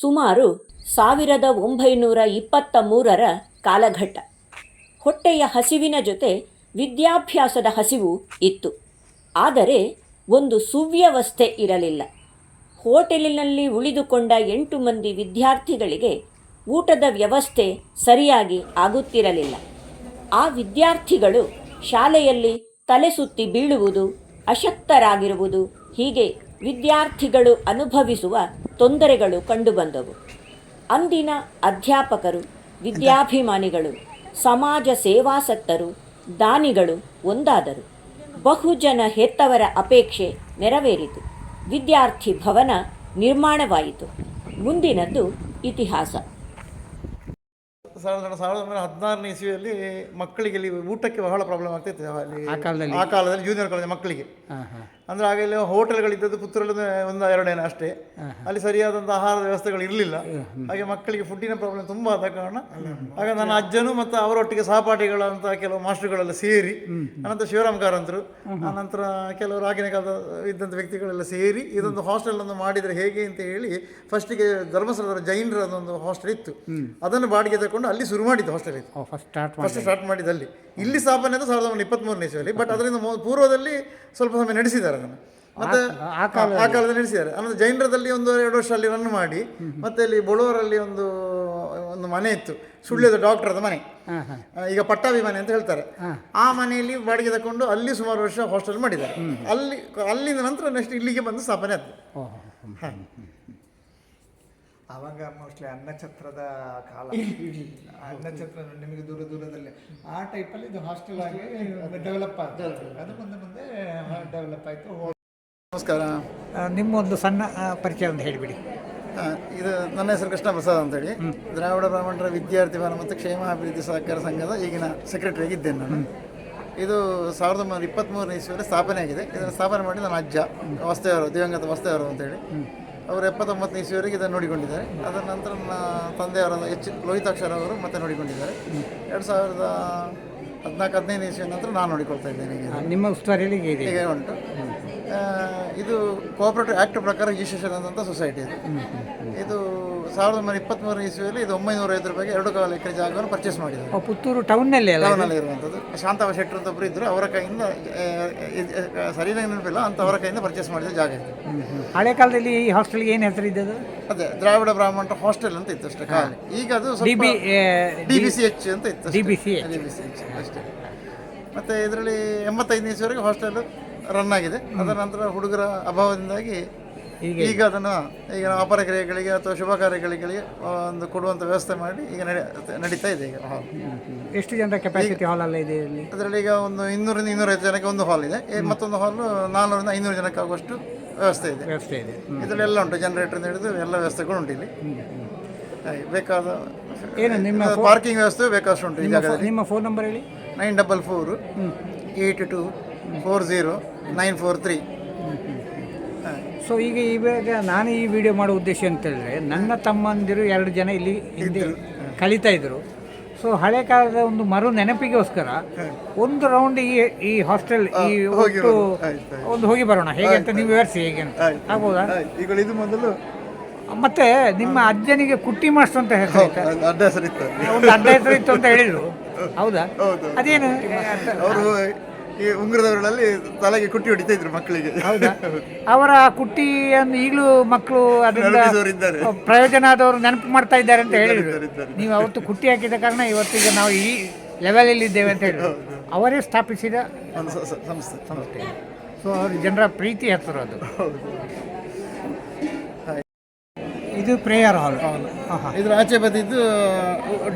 ಸುಮಾರು ಸಾವಿರದ ಒಂಬೈನೂರ ಇಪ್ಪತ್ತ ಮೂರರ ಕಾಲಘಟ್ಟ. ಹೊಟ್ಟೆಯ ಹಸಿವಿನ ಜೊತೆ ವಿದ್ಯಾಭ್ಯಾಸದ ಹಸಿವು ಇತ್ತು. ಆದರೆ ಒಂದು ಸುವ್ಯವಸ್ಥೆ ಇರಲಿಲ್ಲ. ಹೋಟೆಲಿನಲ್ಲಿ ಉಳಿದುಕೊಂಡ ಎಂಟು ಮಂದಿ ವಿದ್ಯಾರ್ಥಿಗಳಿಗೆ ಊಟದ ವ್ಯವಸ್ಥೆ ಸರಿಯಾಗಿ ಆಗುತ್ತಿರಲಿಲ್ಲ. ಆ ವಿದ್ಯಾರ್ಥಿಗಳು ಶಾಲೆಯಲ್ಲಿ ತಲೆ ಸುತ್ತಿ ಬೀಳುವುದು ಅಶಕ್ತರಾಗಿರುವುದು ಹೀಗೆ ವಿದ್ಯಾರ್ಥಿಗಳು ಅನುಭವಿಸುವ ತೊಂದರೆಗಳು ಕಂಡುಬಂದವು. ಅಂದಿನ ಅಧ್ಯಾಪಕರು ವಿದ್ಯಾಭಿಮಾನಿಗಳು ಸಮಾಜ ಸೇವಾಸಕ್ತರು ದಾನಿಗಳು ಒಂದಾದರು. ಬಹುಜನ ಹೆತ್ತವರ ಅಪೇಕ್ಷೆ ನೆರವೇರಿತು. ವಿದ್ಯಾರ್ಥಿ ಭವನ ನಿರ್ಮಾಣವಾಯಿತು. ಮುಂದಿನದ್ದು ಇತಿಹಾಸ. ಸಾವಿರದ ಸಾವಿರದ ಒಂಬೈನೂರ ಹದಿನಾರನೇ ಇಸ್ವಿಯಲ್ಲಿ ಮಕ್ಕಳಿಗೆ ಇಲ್ಲಿ ಊಟಕ್ಕೆ ಬಹಳ ಪ್ರಾಬ್ಲಮ್ ಆಗ್ತಿತ್ತು ಅಲ್ಲಿ. ಆ ಕಾಲದಲ್ಲಿ? ಆ ಕಾಲದಲ್ಲಿ ಜೂನಿಯರ್ ಕಾಲೇಜ್ ಮಕ್ಕಳಿಗೆ. ಅಂದ್ರೆ ಆಗ ಇಲ್ಲಿ ಹೋಟೆಲ್ಗಳಿದ್ದದ್ದು ಪುತ್ತೂರಲ್ಲಿ ಒಂದು ಎರಡೇನ ಅಷ್ಟೇ. ಅಲ್ಲಿ ಸರಿಯಾದಂಥ ಆಹಾರದ ವ್ಯವಸ್ಥೆಗಳು ಇರಲಿಲ್ಲ. ಹಾಗೆ ಮಕ್ಕಳಿಗೆ ಫುಡ್ಡಿನ ಪ್ರಾಬ್ಲಮ್ ತುಂಬ ಆದ ಕಾರಣ ಆಗ ನನ್ನ ಅಜ್ಜನು ಮತ್ತು ಅವರೊಟ್ಟಿಗೆ ಸಹಪಾಠಿಗಳಂತ ಕೆಲವು ಮಾಸ್ಟರ್ಗಳೆಲ್ಲ ಸೇರಿ ಅನಂತರ ಶಿವರಾಮ್ ಕಾರಂತರು ಅನಂತರ ಕೆಲವರು ಆಗಿನ ಕಾಲದ ಇದ್ದಂಥ ವ್ಯಕ್ತಿಗಳೆಲ್ಲ ಸೇರಿ ಇದೊಂದು ಹಾಸ್ಟೆಲ್ ಅನ್ನು ಮಾಡಿದರೆ ಹೇಗೆ ಅಂತ ಹೇಳಿ ಫಸ್ಟಿಗೆ ಧರ್ಮಸ್ಥಳದ ಜೈನರ ಒಂದು ಹಾಸ್ಟೆಲ್ ಇತ್ತು. ಅದನ್ನು ಬಾಡಿಗೆ ತಗೊಂಡು ಅಲ್ಲಿ ಶುರು ಮಾಡಿದ್ದು ಹಾಸ್ಟೆಲ್ ಇತ್ತು ಫಸ್ಟ್ ಸ್ಟಾರ್ಟ್ ಮಾಡಿದಲ್ಲಿ ಇಲ್ಲಿ ಸ್ಥಾಪನೆ ಅಂತ ಸಾವಿರದ ಒಂಬೈನೂರ ಇಪ್ಪತ್ತ್ಮೂರನೇ ಇಸ್ವಿಯಲ್ಲಿ ಬಟ್ ಅದರಿಂದ ಪೂರ್ವದಲ್ಲಿ ಸ್ವಲ್ಪ ಸಮಯ ನಡೆಸಿದ್ದಾರೆ. ಅದನ್ನು. ಮತ್ತೆ ಆ ಕಾಲದಲ್ಲಿ. ನಡೆಸಿದ್ದಾರೆ. ಆಮೇಲೆ ಜೈನರದಲ್ಲಿ ಒಂದು ಎರಡು ವರ್ಷ ಅಲ್ಲಿ ರನ್ ಮಾಡಿ ಮತ್ತೆ ಇಲ್ಲಿ ಬೊಳೂರಲ್ಲಿ ಒಂದು ಒಂದು ಮನೆ ಇತ್ತು. ಸುಳ್ಯದ ಡಾಕ್ಟರ್ ಮನೆ. ಈಗ ಪಟ್ಟಾಭಿ ಮನೆ ಅಂತ ಹೇಳ್ತಾರೆ. ಆ ಮನೆಯಲ್ಲಿ ಬಾಡಿಗೆ ತಗೊಂಡು ಅಲ್ಲಿ ಸುಮಾರು ವರ್ಷ ಹಾಸ್ಟೆಲ್ ಮಾಡಿದ್ದಾರೆ. ಅಲ್ಲಿ ಅಲ್ಲಿಂದ ನಂತರ ನೆಕ್ಸ್ಟ್ ಇಲ್ಲಿಗೆ ಬಂದು ಸ್ಥಾಪನೆ ಆಯ್ತು ಆವಾಗ ಮೋಸ್ಟ್ಲಿ ಅನ್ನಛತ್ರದ ಕಾಲ. ಅನ್ನಛತ್ರ ನಿಮಗೆ ದೂರ ದೂರದಲ್ಲಿ. ಆ ಟೈಪಲ್ಲಿ ಇದು ಹಾಸ್ಟೆಲ್ ಆಗಿ ಡೆವಲಪ್ ಆಯ್ತು. ಅದು ಮುಂದೆ ಮುಂದೆ ಡೆವಲಪ್ ಆಯಿತು. ನಮಸ್ಕಾರ. ನಿಮ್ಮ ಒಂದು ಸಣ್ಣ ಪರಿಚಯ ಒಂದು ಹೇಳಿಬಿಡಿ. ಇದು ನನ್ನ ಹೆಸರು ಕೃಷ್ಣ ಪ್ರಸಾದ್ ಅಂತೇಳಿ ದ್ರಾವಿಡ ಬ್ರಾಹ್ಮಣರ ವಿದ್ಯಾರ್ಥಿ ಭವನ ಮತ್ತು ಕ್ಷೇಮ ಅಭಿವೃದ್ಧಿ ಸಹಕಾರ ಸಂಘದ ಈಗಿನ ಸೆಕ್ರೆಟರಿ ಆಗಿದ್ದೇನೆ ನಾನು. ಇದು ಸಾವಿರದ ಒಂಬೈನೂರ ಇಪ್ಪತ್ತ್ಮೂರನೇ ಇಸ್ವಿಯಲ್ಲಿ ಸ್ಥಾಪನೆ ಆಗಿದೆ ಇದನ್ನು ಸ್ಥಾಪನೆ ಮಾಡಿ ನನ್ನ ಅಜ್ಜ ವಸ್ತೆಯವರು ದಿವಂಗತ ವಸ್ತೆಯವರು ಅಂತೇಳಿ. ಅವರು ಎಪ್ಪತ್ತೊಂಬತ್ತನೇ ಇಸ್ವಿಯವರೆಗೆ ಇದನ್ನು ನೋಡಿಕೊಂಡಿದ್ದಾರೆ. ಅದರ ನಂತರ ನನ್ನ ತಂದೆಯವರ ಎಚ್ ಲೋಹಿತಾಕ್ಷರ ಅವರು ಮತ್ತೆ ನೋಡಿಕೊಂಡಿದ್ದಾರೆ. ಎರಡು ಸಾವಿರದ ಹದಿನಾಲ್ಕು ಹದಿನೈದು ಇಸ್ವಿಯ ನಂತರ ನಾನು ನೋಡಿಕೊಳ್ತಾ ಇದ್ದೇನೆ. ಈಗ ನಿಮ್ಮ ಉಸ್ತುವಾರಿಯಲ್ಲಿ ಹೀಗೆ ಉಂಟು. ಇದು ಕೋಆಪರೇಟಿವ್ ಆ್ಯಕ್ಟ್ ಪ್ರಕಾರ ರಿಜಿಸ್ಟ್ರೇಷನ್ ಆದಂಥ ಸೊಸೈಟಿ ಇದು ಇದು ಸಾವಿರದ ಒಂಬೈನೂರ ಇಪ್ಪತ್ತ್ಮೂರು ಇಸ್ವಿಯಲ್ಲಿ ಇದು ಒಂಬೈನೂರ ಐದು ರೂಪಾಯಿಗೆ ಎರಡು ಕಾಲ ಎಕರೆ ಜಾಗವನ್ನು ಪರ್ಚೇಸ್ ಮಾಡಿದ್ದಾರೆ. ಪುತ್ತೂರು ಟೌನ್ನಲ್ಲಿ? ಟೌನಲ್ಲಿ ಇರುವಂಥದ್ದು. ಶಾಂತವ ಶೆಟ್ಟರು ಅಂತ ಒಬ್ಬರು ಇದ್ದರು ಅವರ ಕೈಯಿಂದ ಸರಿ ಸರಿಯಾಗಿ ನೆನಪಿಲ್ಲ ಅಂತ ಅವರ ಕೈಯಿಂದ ಪರ್ಚೇಸ್ ಮಾಡಿದ ಜಾಗ ಇದು. ಹಳೆ ಕಾಲದಲ್ಲಿ ಈ ಹಾಸ್ಟೆಲ್ಗೆ ಏನು ಹೆಸರು ಇದ್ದದ್ದು? ಅದೇ ದ್ರಾವಿಡ ಬ್ರಾಹ್ಮಣ ಹಾಸ್ಟೆಲ್ ಅಂತ ಇತ್ತು ಅಷ್ಟೇ ಖಾಲಿ. ಈಗ ಅದು D B D B C H ಅಂತ ಇತ್ತು D B C D B C H ಅಷ್ಟೇ. ಮತ್ತು ಇದರಲ್ಲಿ ಎಂಬತ್ತೈದನೇ ಇಸ್ವಿವರೆಗೆ ಹಾಸ್ಟೆಲ್ ರನ್ ಆಗಿದೆ. ಅದರ ನಂತರ ಹುಡುಗರ ಅಭಾವದಿಂದಾಗಿ ಈಗ ಅದನ್ನು ಈಗ ವ್ಯಾಪಾರ ಕ್ರಿಯೆಗಳಿಗೆ ಅಥವಾ ಶುಭ ಕಾರ್ಯಗಳಿಗೆ ಒಂದು ಕೊಡುವಂಥ ವ್ಯವಸ್ಥೆ ಮಾಡಿ ಈಗ ನಡೆ ನಡೀತಾ ಇದೆ ಈಗ ಹಾಲ್ ಎಷ್ಟು ಜನರ ಕೆಪಾಸಿಟಿ ಹಾಲ್ ಅಲ್ಲ ಇದೆ ಇಲ್ಲಿ? ಅದರಲ್ಲಿ ಈಗ ಒಂದು ಇನ್ನೂರಿಂದ ಇನ್ನೂರೈದು ಜನಕ್ಕೆ ಒಂದು ಹಾಲ್ ಇದೆ. ಮತ್ತೊಂದು ಹಾಲು ನಾನ್ನೂರಿಂದ ಐನೂರು ಜನಕ್ಕೆ ಆಗುವಷ್ಟು ವ್ಯವಸ್ಥೆ ಇದೆ. ವ್ಯವಸ್ಥೆ ಇದೆ. ಇದರಲ್ಲಿ ಎಲ್ಲ ಉಂಟು. ಜನರೇಟರ್ ಹಿಡಿದು ಎಲ್ಲ ವ್ಯವಸ್ಥೆಗಳು ಉಂಟು ಇಲ್ಲಿ. ಬೇಕಾದ ಏನು ನಿಮ್ಮ ಪಾರ್ಕಿಂಗ್ ವ್ಯವಸ್ಥೆ ಬೇಕಾದಷ್ಟು ಉಂಟು ಈ ಜಾಗದಲ್ಲಿ. ನಿಮ್ಮ ಫೋನ್ ನಂಬರ್ ಹೇಳಿ? Nine double four eight two four zero nine four three. So ಈಗ ಇವಾಗ ನಾನು ಈ ವಿಡಿಯೋ ಮಾಡೋ ಉದ್ದೇಶ ಅಂತ ಹೇಳಿದ್ರೆ ನನ್ನ ತಮ್ಮಂದಿರು ಎರಡು ಜನ ಇಲ್ಲಿ ಹಿಂದೆ ಕಲಿತಾ ಇದ್ರು. ಸೊ ಹಳೆ ಕಾಲದ ಒಂದು ಮರು ನೆನಪಿಗೋಸ್ಕರ ಒಂದು ರೌಂಡ್ ಈ ಈ ಹಾಸ್ಟೆಲ್ ಈ ಒಟ್ಟು ಒಂದು ಹೋಗಿ ಬರೋಣ. ಹೇಗೆ ಅಂತ ನೀವು ವಿವರಿಸಿ ಹೇಗೆ ಅಂತ. ಆಗ್ಬೋದಾ? ಈಗ ಇದು ಮೊದಲು ಮತ್ತೆ ನಿಮ್ಮ ಅಜ್ಜನಿಗೆ ಕುಟ್ಟಿ ಮಾಸ್ಟರ್ ಅಂತ ಹೇಳ್ತಾರೆ? ಅಡ್ಡ ಹೆಸರಿತ್ತು ಒಂದು ಅಡ್ಡ ಅಂತ ಹೇಳಿದ್ರು. ಹೌದಾ. ಅದೇನು? ಅವರು ಈ ಉಂಗುರದವರಲ್ಲಿ ತಲೆಗೆ ಕುಟ್ಟಿ ಹೊಡಿತಾ ಇದ್ರು ಮಕ್ಕಳಿಗೆ. ಹೌದಾ? ಅವರ ಕುಟ್ಟಿಯನ್ನು ಈಗಲೂ ಮಕ್ಕಳು ಅದರಿಂದ. ಪ್ರಯೋಜನ ಆದವರು ನೆನಪು ಮಾಡ್ತಾ ಇದ್ದಾರೆ ಅಂತ ಹೇಳಿದ್ರು. ನೀವು ಅವತ್ತು ಕುಟ್ಟಿ ಹಾಕಿದ ಕಾರಣ ಇವತ್ತಿಗೆ ನಾವು ಈ ಲೆವೆಲಲ್ಲಿ ಇದ್ದೇವೆ ಅಂತ ಹೇಳಿ ಅವರೇ ಸ್ಥಾಪಿಸಿದ ಸಂಸ್ಥೆ ಸಂಸ್ಥೆ. ಸೊ ಅವ್ರ ಜನರ ಪ್ರೀತಿ ಹೆಸರು ಅದು. ಇದು ಪ್ರೇಯರ್ ಹಾಲ್. ಇದ್ರ ಆಚೆ ಬದಿದ್ದು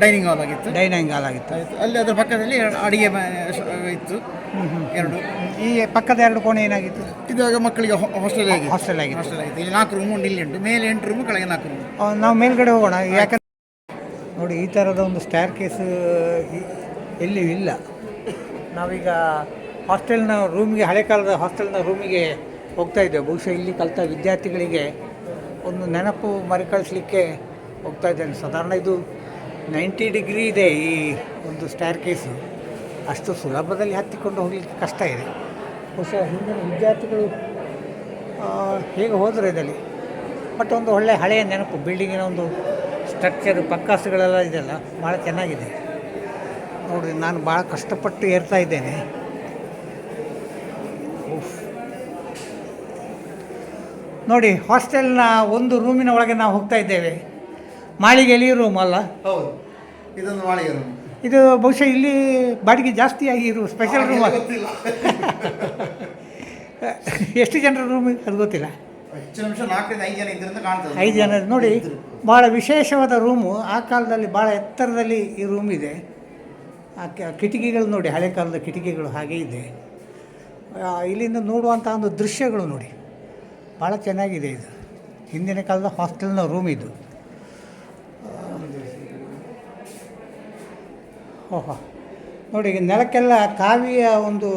ಡೈನಿಂಗ್ ಹಾಲ್ ಆಗಿತ್ತು. ಡೈನಿಂಗ್ ಹಾಲ್ ಆಗಿತ್ತು. ಅಲ್ಲಿ ಅದರ ಪಕ್ಕದಲ್ಲಿ ಎರಡು ಅಡಿಗೆ ಇತ್ತು. ಎರಡು. ಈ ಪಕ್ಕದ ಎರಡು ಕೋಣೆ ಏನಾಗಿತ್ತು? ಇದಾಗ ಮಕ್ಕಳಿಗೆ ಹಾಸ್ಟೆಲ್ ಆಗಿದೆ ಹಾಸ್ಟೆಲ್ ಆಗಿತ್ತು. ಹಾಸ್ಟೆಲ್ ಆಗಿದೆ ಇಲ್ಲಿ ನಾಲ್ಕು ರೂಮ್ ಉಂಟು ಇಲ್ಲಿ ಉಂಟು ಮೇಲೆ ಎಂಟು ರೂಮ್ ಕೆಳಗೆ ನಾಲ್ಕು ರೂಮ್ ನಾವು ಮೇಲ್ಗಡೆ ಹೋಗೋಣ. ಯಾಕಂದ್ರೆ ನೋಡಿ ಈ ಥರದ ಒಂದು ಸ್ಟ್ಯಾರ್ ಕೇಸ್ ಎಲ್ಲಿಯೂ ಇಲ್ಲ. ನಾವೀಗ ಹಾಸ್ಟೆಲ್ನ ರೂಮಿಗೆ ಹಳೆ ಕಾಲದ ಹಾಸ್ಟೆಲ್ನ ರೂಮಿಗೆ ಹೋಗ್ತಾ ಇದ್ದೇವೆ. ಬಹುಶಃ ಇಲ್ಲಿ ಕಲಿತ ವಿದ್ಯಾರ್ಥಿಗಳಿಗೆ ಒಂದು ನೆನಪು ಮರುಕಳಿಸ್ಲಿಕ್ಕೆ ಹೋಗ್ತಾ ಇದ್ದೇನೆ. ಸಾಧಾರಣ ಇದು ನೈಂಟಿ ಡಿಗ್ರಿ ಇದೆ ಈ ಒಂದು ಸ್ಟ್ಯಾರ್ ಕೇಸು ಅಷ್ಟು ಸುಲಭದಲ್ಲಿ ಹತ್ತಿಕೊಂಡು ಹೋಗಲಿಕ್ಕೆ ಕಷ್ಟ ಇದೆ. ಹೊಸ ಹಿಂದಿನ ವಿದ್ಯಾರ್ಥಿಗಳು ಹೇಗೆ ಹೋದರು ಇದರಲ್ಲಿ? ಬಟ್ ಒಂದು ಒಳ್ಳೆ ಹಳೆಯ ನೆನಪು ಬಿಲ್ಡಿಂಗಿನ ಒಂದು ಸ್ಟ್ರಕ್ಚರ್ ಪಕ್ಕಾಸುಗಳೆಲ್ಲ ಇದೆಲ್ಲ ಭಾಳ ಚೆನ್ನಾಗಿದೆ. ನೋಡಿ ನಾನು ಭಾಳ ಕಷ್ಟಪಟ್ಟು ಏರ್ತಾ ಇದ್ದೇನೆ. ನೋಡಿ ಹಾಸ್ಟೆಲ್ನ ಒಂದು ರೂಮಿನ ಒಳಗೆ ನಾವು ಹೋಗ್ತಾ ಇದ್ದೇವೆ. ಮಾಳಿಗೆಯಲ್ಲಿ ರೂಮ್ ಅಲ್ಲ? ಹೌದು ಇದೊಂದು ಮಾಳಿಗೆ. ಇದು ಬಹುಶಃ ಇಲ್ಲಿ ಬಾಡಿಗೆ ಜಾಸ್ತಿ ಆಗಿರು ಸ್ಪೆಷಲ್ ರೂಮ್ ಗೊತ್ತಿಲ್ಲ. ಎಷ್ಟು ಜನರ ರೂಮ್ ಅದು ಗೊತ್ತಿಲ್ಲ. ಐದು ಜನ ನೋಡಿ ಭಾಳ ವಿಶೇಷವಾದ ರೂಮು ಆ ಕಾಲದಲ್ಲಿ ಭಾಳ ಎತ್ತರದಲ್ಲಿ ಈ ರೂಮ್ ಇದೆ. ಆ ಕಿಟಕಿಗಳು ನೋಡಿ ಹಳೆ ಕಾಲದ ಕಿಟಕಿಗಳು ಹಾಗೆ ಇದೆ. ಇಲ್ಲಿಂದ ನೋಡುವಂಥ ಒಂದು ದೃಶ್ಯಗಳು ನೋಡಿ. ಭಾಳ ಚೆನ್ನಾಗಿದೆ ಇದು. ಹಿಂದಿನ ಕಾಲದ ಹಾಸ್ಟೆಲ್ನ ರೂಮ್ ಇದು. ಓಹೋ. ನೋಡಿ ನೆಲಕ್ಕೆಲ್ಲ ಕಾವಿಯ ಒಂದು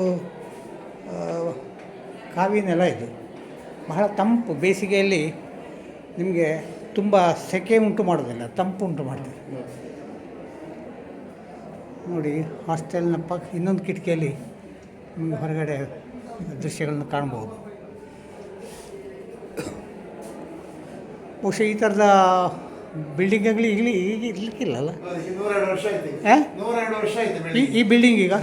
ಕಾವಿ ನೆಲ ಇದು. ಬಹಳ ತಂಪು. ಬೇಸಿಗೆಯಲ್ಲಿ ನಿಮಗೆ ತುಂಬ ಸೆಕೆ ಉಂಟು ಮಾಡೋದಿಲ್ಲ ತಂಪು ಉಂಟು ಮಾಡ್ತದೆ ನೋಡಿ, ಹಾಸ್ಟೆಲ್ನ ಪಕ್ಕ ಇನ್ನೊಂದು ಕಿಟಕಿಯಲ್ಲಿ ನಿಮಗೆ ಹೊರಗಡೆ ದೃಶ್ಯಗಳನ್ನು ಕಾಣ್ಬೋದು ಬಹುಶಃ ಈ ಥರದ ಬಿಲ್ಡಿಂಗ್ಗಳು ಈಗಲಿ ಈಗ ಇರ್ಲಿಕ್ಕಿಲ್ಲಲ್ಲ? ಅಲ್ಲ ಈ ಈ ಬಿಲ್ಡಿಂಗ್ ಈಗ?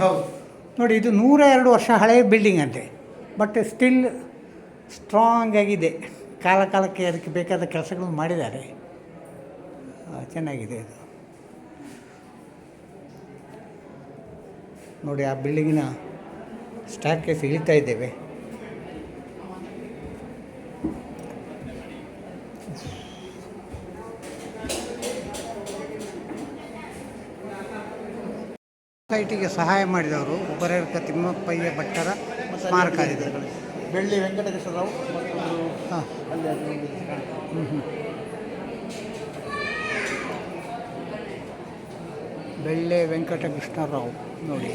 ನೋಡಿ ಇದು ನೂರ ಎರಡು ವರ್ಷ ಹಳೆಯ ಬಿಲ್ಡಿಂಗ್ ಅಂತೆ. ಬಟ್ ಸ್ಟಿಲ್ ಸ್ಟ್ರಾಂಗ್ ಆಗಿದೆ. ಕಾಲ ಕಾಲಕ್ಕೆ ಅದಕ್ಕೆ ಬೇಕಾದ ಕೆಲಸಗಳನ್ನು ಮಾಡಿದ್ದಾರೆ. ಚೆನ್ನಾಗಿದೆ ಇದು ನೋಡಿ ಆ ಬಿಲ್ಡಿಂಗಿನ ಸ್ಟಾರ್ ಕೇಸ್ ಇಳಿತಾ ಇದ್ದೇವೆ. ಸೊಸೈಟಿಗೆ ಸಹಾಯ ಮಾಡಿದವರು. ಉಪರೇರ್ಕ ತಿಮ್ಮಪ್ಪಯ್ಯ ಭಟ್ಟರ ಸ್ಮಾರಕ ಇದೆ. ಬೆಳ್ಳಿ ವೆಂಕಟಕೃಷ್ಣ ಬೆಳ್ಳೆ ವೆಂಕಟ ಹಾಂ ಹ್ಞೂ. ಬೆಳ್ಳೆ ವೆಂಕಟಕೃಷ್ಣರಾವ್ ನೋಡಿ.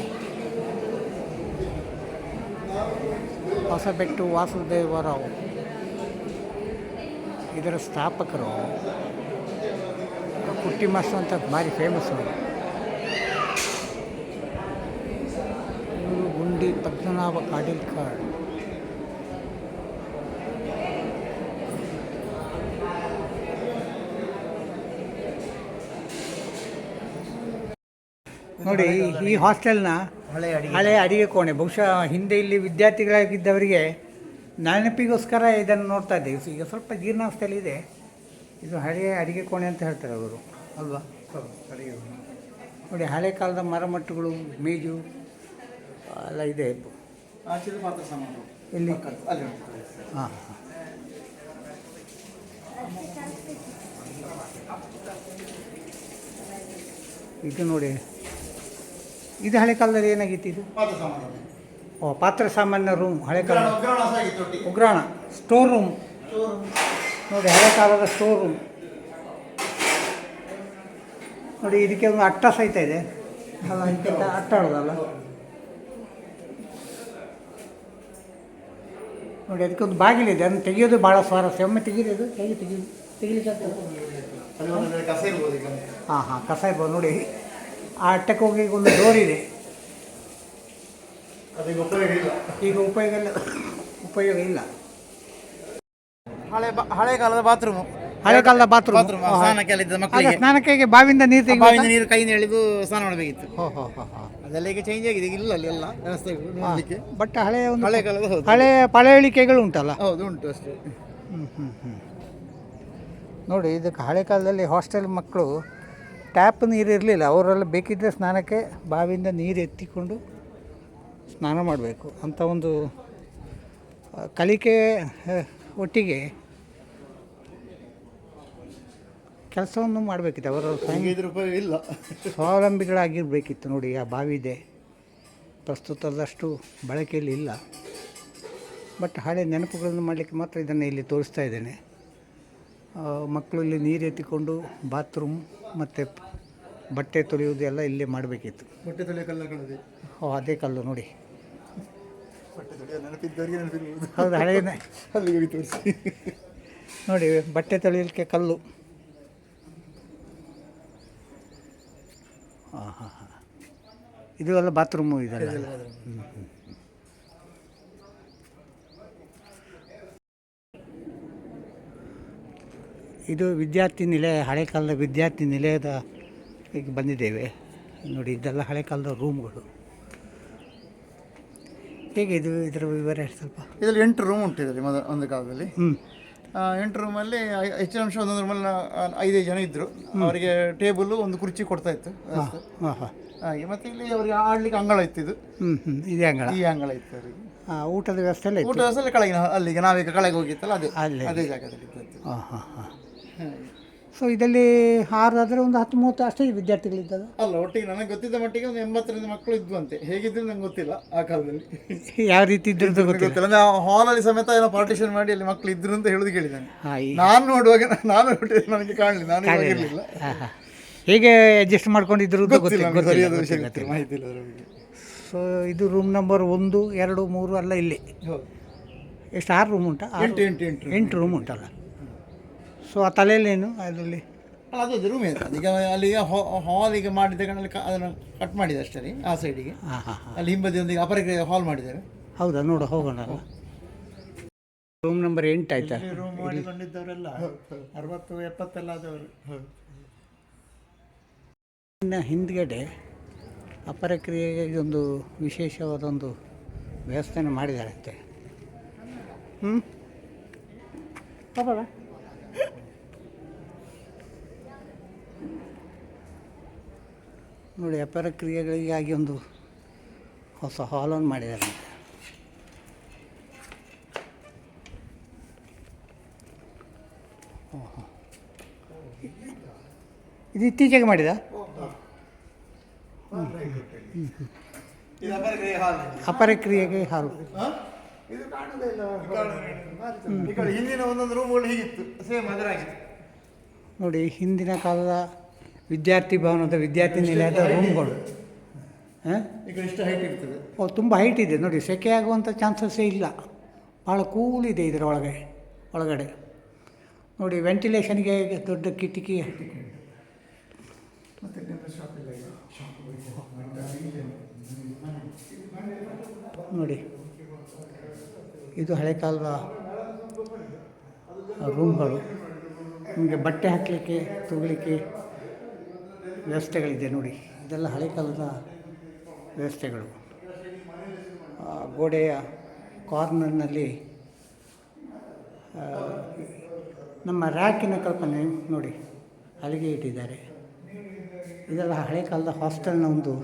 ಹೊಸಬೆಟ್ಟು ವಾಸುದೇವರಾವ್. ಇದರ ಸ್ಥಾಪಕರು ಕುಟ್ಟಿ ಮಾಸ್ಟರ್ ಅಂತ ಭಾರಿ ಫೇಮಸ್ ಅವರು ಇವರು ಗುಂಡಿ ಪದ್ಮನಾಭ ಕಾಡಿಲ್ಕರ್ ನೋಡಿ ಈ ಹಾಸ್ಟೆಲ್ನ ಹಳೆ ಅಡಿಗೆ ಹಳೆ ಅಡಿಗೆ ಕೋಣೆ. ಬಹುಶಃ ಹಿಂದೆ ಇಲ್ಲಿ ವಿದ್ಯಾರ್ಥಿಗಳಾಗಿದ್ದವರಿಗೆ ನೆನಪಿಗೋಸ್ಕರ ಇದನ್ನು ನೋಡ್ತಾ ಇದ್ದೀವಿ. ಈಗ ಸ್ವಲ್ಪ ಜೀರ್ಣಾವಸ್ಥೆಯಲ್ಲಿ ಇದೆ. ಇದು ಹಳೆಯ ಅಡಿಗೆ ಕೋಣೆ ಅಂತ ಹೇಳ್ತಾರೆ ಅವರು. ಅಲ್ವಾ? ನೋಡಿ ಹಳೆ ಕಾಲದ ಮರಮಟ್ಟುಗಳು ಮೇಜು. ಎಲ್ಲ ಇದೆ. ಇಲ್ಲಿ. ಅಲ್ಲಿ ಹಾಂ. ಇದು ನೋಡಿ. ಇದು ಹಳೆ ಕಾಲದಲ್ಲಿ ಏನಾಗಿತ್ತು ಇದು? ಓ ಪಾತ್ರ ಸಾಮಾನ್ಯ ರೂಮ್ ಹಳೆ ಕಾಲ. ಉಗ್ರಾಣ ಸ್ಟೋರ್ ರೂಮ್ ನೋಡಿ ಹಳೆ ಕಾಲದ ಸ್ಟೋರ್ ರೂಮ್ ನೋಡಿ ಇದಕ್ಕೆ ಒಂದು ಅಟ್ಟ ಸಹಿತ ಇದೆ. ಅಲ್ಲ ಇದಕ್ಕೆ ಅಟ್ಟ ಆಡೋದಲ್ಲ ನೋಡಿ ಅದಕ್ಕೆ ಒಂದು ಬಾಗಿಲಿದೆ ಅದನ್ನು ತೆಗೆಯೋದು ಭಾಳ ಸ್ವಾರಸ್ಯ. ಒಮ್ಮೆ ತೆಗೀರಿ ಅದು ಹೇಗೆ ತೆಗಿ ತೆಗಿಲಿಕ್ಕೆ ಹಾಂ ಹಾಂ ಕಸ ಇರ್ಬೋದು ನೋಡಿ. ಆ ಅಟ್ಟಕ್ಕೆ ಹೋಗಿ ಒಂದು ಡೋರ್ ಇದೆ. ಅದಕ್ಕೆ ಉಪಯೋಗ ಇಲ್ಲ. ಈಗ ಉಪಯೋಗ ಇಲ್ಲ. ಉಪಯೋಗ ಇಲ್ಲ. ಹಳೆ ಬಾ- ಹಳೆ ಕಾಲದ ಬಾತ್ರೂಮ್ ಹಳೆ ಕಾಲದ ಬಾತ್ರೂಮ್ ಮಕ್ಕಳಿಗೆ ಸ್ನಾನಕ್ಕೆ ಬಾವಿಯಿಂದ ನೀರು ತೆಗೆದು ಬಾವಿಯಿಂದ ನೀರು ಕೈಯಿಂದ ಎಳೆದು ಸ್ನಾನ ಮಾಡಬೇಕಿತ್ತು. ಅದೆಲ್ಲ ಈಗ ಚೇಂಜ್ ಆಗಿದೆ ಈಗ ಇಲ್ಲ ಅಲ್ಲಿ ಎಲ್ಲ ನೋಡಲಿಕ್ಕೆ. ಬಟ್ ಹಳೆಯ ಒಂದು ಹಳೆ ಕಾಲದ ಹೌದು. ಹಳೆಯ ಪಳೆಯಳಿಕೆಗಳು ಉಂಟಲ್ಲ? ಹೌದು ಉಂಟು ಅಷ್ಟೇ. ಹ್ಞೂ ಹ್ಞೂ ಹ್ಞೂ ನೋಡಿ ಇದಕ್ಕೆ ಹಳೆ ಕಾಲದಲ್ಲಿ ಹಾಸ್ಟೆಲ್ ಮಕ್ಕಳು ಟ್ಯಾಪ್ ನೀರು ಇರಲಿಲ್ಲ. ಅವರೆಲ್ಲ ಬೇಕಿದ್ದರೆ ಸ್ನಾನಕ್ಕೆ ಬಾವಿಯಿಂದ ನೀರು ಎತ್ತಿಕೊಂಡು ಸ್ನಾನ ಮಾಡಬೇಕು ಅಂತ ಒಂದು ಕಲಿಕೆ ಒಟ್ಟಿಗೆ ಕೆಲಸವನ್ನು ಮಾಡಬೇಕಿತ್ತು. ಅವರ ಇಲ್ಲ ಸ್ವಾವಲಂಬಿಗಳಾಗಿರಬೇಕಿತ್ತು ನೋಡಿ ಆ ಬಾವಿ ಇದೆ ಪ್ರಸ್ತುತದಷ್ಟು ಬಳಕೆಯಲ್ಲಿ ಇಲ್ಲ. ಬಟ್ ಹಳೆ ನೆನಪುಗಳನ್ನು ಮಾಡಲಿಕ್ಕೆ ಮಾತ್ರ ಇದನ್ನು ಇಲ್ಲಿ ತೋರಿಸ್ತಾ ಇದ್ದೇನೆ. ಮಕ್ಕಳು ಇಲ್ಲಿ ನೀರು ಎತ್ತಿಕೊಂಡು ಬಾತ್ರೂಮ್ ಮತ್ತು ಬಟ್ಟೆ ತೊಳೆಯುವುದು ಎಲ್ಲ ಇಲ್ಲೇ ಮಾಡಬೇಕಿತ್ತು. ಬಟ್ಟೆ ತೊಳೆಯ ಕಲ್ಲುಗಳಿದೆ ಓ ಅದೇ ಕಲ್ಲು ನೋಡಿ. ಹೌದು ಹಳೆಯ ನೋಡಿ ಬಟ್ಟೆ ತೊಳೆಯಲಿಕ್ಕೆ ಕಲ್ಲು. ಹಾಂ ಹಾಂ ಹಾಂ ಇದು ಎಲ್ಲ ಬಾತ್ರೂಮು ಇದೆಲ್ಲ. ಇದು ವಿದ್ಯಾರ್ಥಿ ನಿಲಯ ಹಳೆ ಕಾಲದ ವಿದ್ಯಾರ್ಥಿ ನಿಲಯದ ಈಗ ಬಂದಿದ್ದೇವೆ. ನೋಡಿ ಇದೆಲ್ಲ ಹಳೆ ಕಾಲದ ರೂಮ್ಗಳು ಹೇಗೆ ಇದು ಇದರ ವಿವರ ಸ್ವಲ್ಪ. ಇದರಲ್ಲಿ ಎಂಟು ರೂಮ್ ಉಂಟು ಇದರಲ್ಲಿ ಮೊದಲ ಒಂದು ಕಾಲದಲ್ಲಿ. ಹ್ಞೂ ಎಂಟು ರೂಮಲ್ಲಿ ಹೆಚ್ಚಿನ ಅಂಶ ಒಂದೊಂದು ರೂಮಲ್ಲಿ ಐದೈದು ಜನ ಇದ್ದರು ಅವರಿಗೆ ಟೇಬಲ್ಲು ಒಂದು ಕುರ್ಚಿ ಕೊಡ್ತಾ ಇತ್ತು. ಹಾಗೆ ಮತ್ತೆ ಇಲ್ಲಿ ಅವರಿಗೆ ಆಡ್ಲಿಕ್ಕೆ ಅಂಗಳ ಇತ್ತು ಇದು. ಇದೇ ಅಂಗಳ. ಈ ಅಂಗಳ ಇತ್ತು ಅವರಿಗೆ. ಹಾಂ ಊಟದ ವ್ಯವಸ್ಥೆ ಊಟದ ವ್ಯವಸ್ಥೆ ಕೆಳಗಿನ ಅಲ್ಲಿಗೆ ನಾವೀಗ ಕೆಳಗೆ ಹೋಗಿತ್ತಲ್ಲ ಅದೇ. ಅದೇ ಜಾಗದಲ್ಲಿ ಹಾಂ ಹಾಂ ಹಾಂ. ಸೊ ಇದರಲ್ಲಿ ಆರಾದರೆ ಆದರೆ ಒಂದು ಹತ್ತು ಮೂವತ್ತು ಅಷ್ಟೇ ವಿದ್ಯಾರ್ಥಿಗಳಿದ್ದದ್ದು. ಅಲ್ಲ ಒಟ್ಟಿಗೆ ನನಗೆ ಗೊತ್ತಿದ್ದ ಮಟ್ಟಿಗೆ ಒಂದು ಎಂಬತ್ತರಿಂದ ಮಕ್ಕಳು ಇದ್ವಂತೆ ಅಂತೆ ಹೇಗಿದ್ರು ನಂಗೆ ಗೊತ್ತಿಲ್ಲ ಆ ಕಾಲದಲ್ಲಿ. ಯಾವ ರೀತಿ ಇದ್ರದ್ದು ಗೊತ್ತಿಲ್ಲ. ಗೊತ್ತಿಲ್ಲ. ಅಂದ್ರೆ ಹಾಲಲ್ಲಿ ಸಮೇತ ಏನೋ ಪಾರ್ಟಿಷನ್ ಮಾಡಿ ಅಲ್ಲಿ ಮಕ್ಕಳು ಇದ್ರು ಅಂತ ಹೇಳುದು ಕೇಳಿದ್ದಾನೆ ಹಾಂ ಈ ನಾನು ನೋಡುವಾಗ ನಾನು ನೋಡಿದ್ರೆ ನನಗೆ ಕಾಣಲಿ ನಾನು ಇವಾಗ ಇರಲಿಲ್ಲ. ಹೇಗೆ ಅಡ್ಜಸ್ಟ್ ಮಾಡ್ಕೊಂಡಿದ್ರು ಗೊತ್ತಿಲ್ಲ. ಗೊತ್ತಿಲ್ಲ ನಮ್ಗೆ ಸರಿಯಾದ ಗೊತ್ತಿಲ್ಲ. ವಿಷಯ ಗೊತ್ತಿಲ್ಲ ಮಾಹಿತಿ ಇಲ್ಲ ಅದರ ಬಗ್ಗೆ. ಸೊ ಇದು ರೂಮ್ ನಂಬರ್ ಒಂದು ಎರಡು ಮೂರು ಅಲ್ಲ ಇಲ್ಲಿ. ಹೌದು. ಎಷ್ಟು ಆರು ರೂಮ್ ಉಂಟಾ? ಆರು- ಎಂಟು ಎಂಟು ಎಂಟು ಎಂಟು ರೂಮ್ ಉಂಟಲ್ಲ. ಸೊ ಆ ತಲೆಯಲ್ಲೇನು ಅದರಲ್ಲಿ? ಅಲ್ಲ ಅದು ರೂಮ್ ಇದೆ ಈಗ ಅಲ್ಲಿಗೆ ಹಾಲ್ ಈಗ ಮಾಡಿದ ಕಣ್ಣಲ್ಲಿ ಕ- ಅದನ್ನು ಕಟ್ ಮಾಡಿದೆ ಅಷ್ಟೇ ರೀ, ಆ ಸೈಡಿಗೆ ಹಾಂ ಹಾಂ ಹಾಂ. ಅಲ್ಲಿ ಹಿಂಬದಿ ಒಂದು ಅಪರಕ್ಕೆ ಹಾಲ್ ಮಾಡಿದ್ದಾರೆ. ಹೌದಾ? ನೋಡು ಹೋಗೋಣ ರೂಮ್ ನಂಬರ್ ಎಂಟು ಆಯ್ತಾ? ರೂಮ್ ಮಾಡಿಕೊಂಡಿದ್ದವರೆಲ್ಲ ಅರವತ್ತು ಎಪ್ಪತ್ತೆಲ್ಲ ಆದವರು. ಇನ್ನು ಹಿಂದ್ಗಡೆ ಅಪರ ಕ್ರಿಯೆಗೆ ಇದೊಂದು ವಿಶೇಷವಾದ ಒಂದು ವ್ಯವಸ್ಥೆನ ಮಾಡಿದ್ದಾರಂತೆ ಹ್ಞೂ ನೋಡಿ ಅಪರ ಕ್ರಿಯೆಗಳಿಗಾಗಿ ಒಂದು ಹೊಸ ಹಾಲನ್ನು ಮಾಡಿದ್ದಾರೆ. ಇದು ಇತ್ತೀಚೆಗೆ ಮಾಡಿದ? ಇದು ಅಪರಕ್ರಿಯೆ ಹಾಲ್. ಅಪರ ಕ್ರಿಯೆಗೆ ಹಾಲು. ಹಿಂದಿನ ಒಂದೊಂದು ರೂಮ್ಗಳು ಹೀಗಿತ್ತು. ಸೇಮ್ ಅದರಾಗಿತ್ತು ನೋಡಿ ಹಿಂದಿನ ಕಾಲದ ವಿದ್ಯಾರ್ಥಿ ಭವನದ ವಿದ್ಯಾರ್ಥಿ ನಿಲಯದ ರೂಮ್ಗಳು ಹಾಂ? ಈ ಕಡೆ ಹೈಟ್ ಇರ್ತದೆ. ಓ ತುಂಬ ಹೈಟ್ ಇದೆ. ನೋಡಿ ಸೆಕೆ ಆಗುವಂಥ ಚಾನ್ಸಸ್ಸೇ ಇಲ್ಲ. ಭಾಳ ಕೂಲ್ ಇದೆ ಇದರ ಒಳಗೆ ಒಳಗಡೆ. ನೋಡಿ ವೆಂಟಿಲೇಷನ್ಗೆ ದೊಡ್ಡ ಕಿಟಕಿ. ನೋಡಿ ಇದು ಹಳೆ ಕಾಲದ ರೂಮ್ಗಳು ನಿಮಗೆ ಬಟ್ಟೆ ಹಾಕಲಿಕ್ಕೆ ತೊಗಲಿಕ್ಕೆ ವ್ಯವಸ್ಥೆಗಳಿದೆ ನೋಡಿ. ಇದೆಲ್ಲ ಹಳೆ ಕಾಲದ ವ್ಯವಸ್ಥೆಗಳು. ಗೋಡೆಯ ಕಾರ್ನರ್ನಲ್ಲಿ ನಮ್ಮ ರ್ಯಾಕಿನ ಕಲ್ಪನೆ ನೋಡಿ ಅಲ್ಲಿಗೆ ಇಟ್ಟಿದ್ದಾರೆ. ಇದೆಲ್ಲ ಹಳೆ ಕಾಲದ ಹಾಸ್ಟೆಲ್ನ ಒಂದು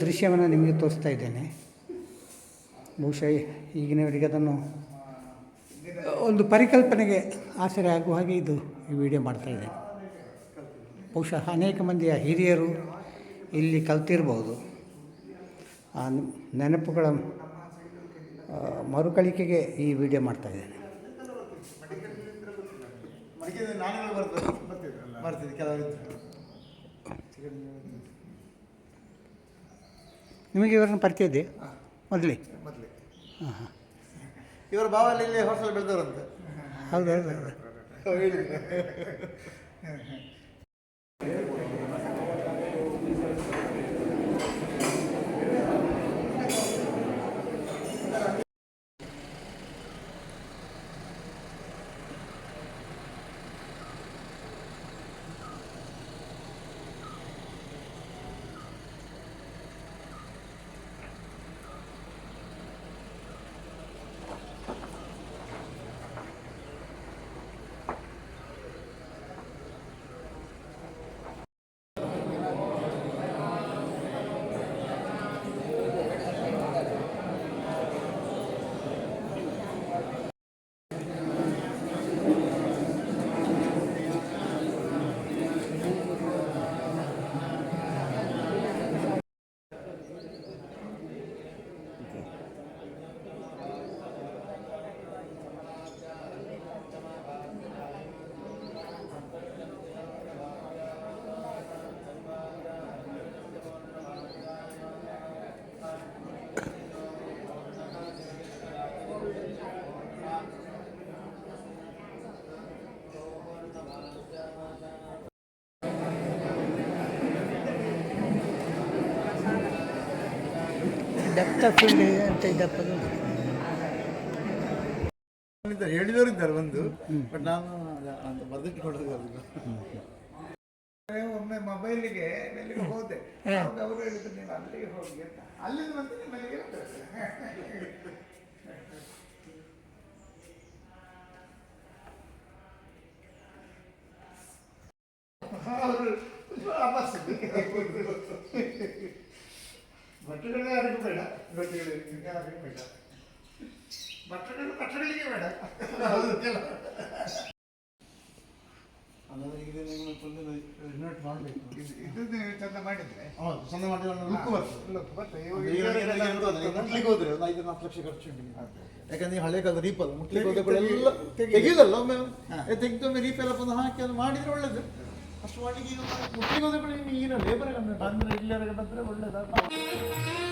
ದೃಶ್ಯವನ್ನು ನಿಮಗೆ ತೋರಿಸ್ತಾ ಇದ್ದೇನೆ. ಬಹುಶಃ ಈಗಿನವರಿಗೆ ಅದನ್ನು ಒಂದು ಪರಿಕಲ್ಪನೆಗೆ ಆಸರೆ ಆಗುವ ಹಾಗೆ ಇದು ಈ ವಿಡಿಯೋ ಮಾಡ್ತಾ ಇದ್ದೇನೆ. ಬಹುಶಃ ಅನೇಕ ಮಂದಿಯ ಹಿರಿಯರು ಇಲ್ಲಿ ಕಲ್ತಿರ್ಬೋದು. ಆ ನೆನಪುಗಳ ಮರುಕಳಿಕೆಗೆ ಈ ವಿಡಿಯೋ ಮಾಡ್ತಾ ಇದ್ದೇನೆ. ನಿಮಗೆ ಇವರನ್ನು ಪರಿಚಯ ಇದೆ ಮೊದಲೇ? ಮೊದಲೇ ಹಾಂ ಹಾಂ. ಇವರ ಬಾವಲ್ಲಿ ಇಲ್ಲಿ ಹೊಸಲು ಬೆಳೆದವರಂತೆ. ಹೌದು ಹೌದು ಹೌದು. Gracias. ಆಫ್ ಫೀಲ್ಡ್ ಅಂತ ಇದ್ದಪ್ಪ ಹೇಳಿದವರು ಇದ್ದಾರೆ ಬಂದು ಬಟ್ ನಾನು ಅಂತ ಅವ್ರಿಗೆ. ಒಮ್ಮೆ ಮೊಬೈಲಿಗೆ ಎಲ್ಲಿಗೆ ಹೋದೆ. ಅವರು ಹೇಳಿದ್ರು ನೀವು ಅಲ್ಲಿಗೆ ಹೋಗಿ ಅಂತ. ಅಲ್ಲಿಂದ ಬಂದು ನಿಮ್ಮಲ್ಲಿಗೆ ಅವರು ವಾಪಸ್ ಭಟ್ರುಗಳು ಯಾರಿಗೂ ಬೇಡ ಭಟ್ರುಗಳು ಯಾರಿಗೂ ಬೇಡ. ಭಟ್ರುಗಳು ಭಟ್ರುಗಳಿಗೆ ಬೇಡ. ಅಲ್ಲದೆ ಈಗ ನೀವು full ರಿನೋಟ್ ಮಾಡಬೇಕು. ಇದು ಇದು ನೀವು ಚಂದ ಮಾಡಿದ್ರೆ. ಹೌದು ಚಂದ ಮಾಡಿ ಲುಕ್ ಬರ್ತದೆ ಲುಕ್ ಬರ್ತದೆ ಮುಟ್ಲಿಕ್ಕೆ ಹೋದ್ರೆ ಒಂದು ಐದು ನಾಲ್ಕು ಲಕ್ಷ ಖರ್ಚು ಉಂಟು ಯಾಕಂದ್ರೆ ಹಳೆ ಕಾಲದ ರೀಪ್ ಅಲ್ಲ ಮುಟ್ಲಿಕ್ಕೆ ಹೋದ ಎಲ್ಲ ಒಮ್ಮೆ ತೆಗೆದು ಒಮ್ಮೆ ರೀಪ್ ಎಲ್ಲ ಬಂದು ಹಾಕಿ ಅದು ಮಾಡಿದ್ರೆ ಒಳ್ಳೇದು. ಅಷ್ಟು ಮಾಡಿ ಈಗ ಮುಟ್ಲಿಕ್ಕೆ ಹೋದ ಕೂಡ ನಿಮಗೆ ಈಗ ಲೇಬರ್ ಬಂದ್ರೆ ಇಲ್ಲವರೆಗೆ ಬಂದ್ರೆ ಒಳ್ಳೇದು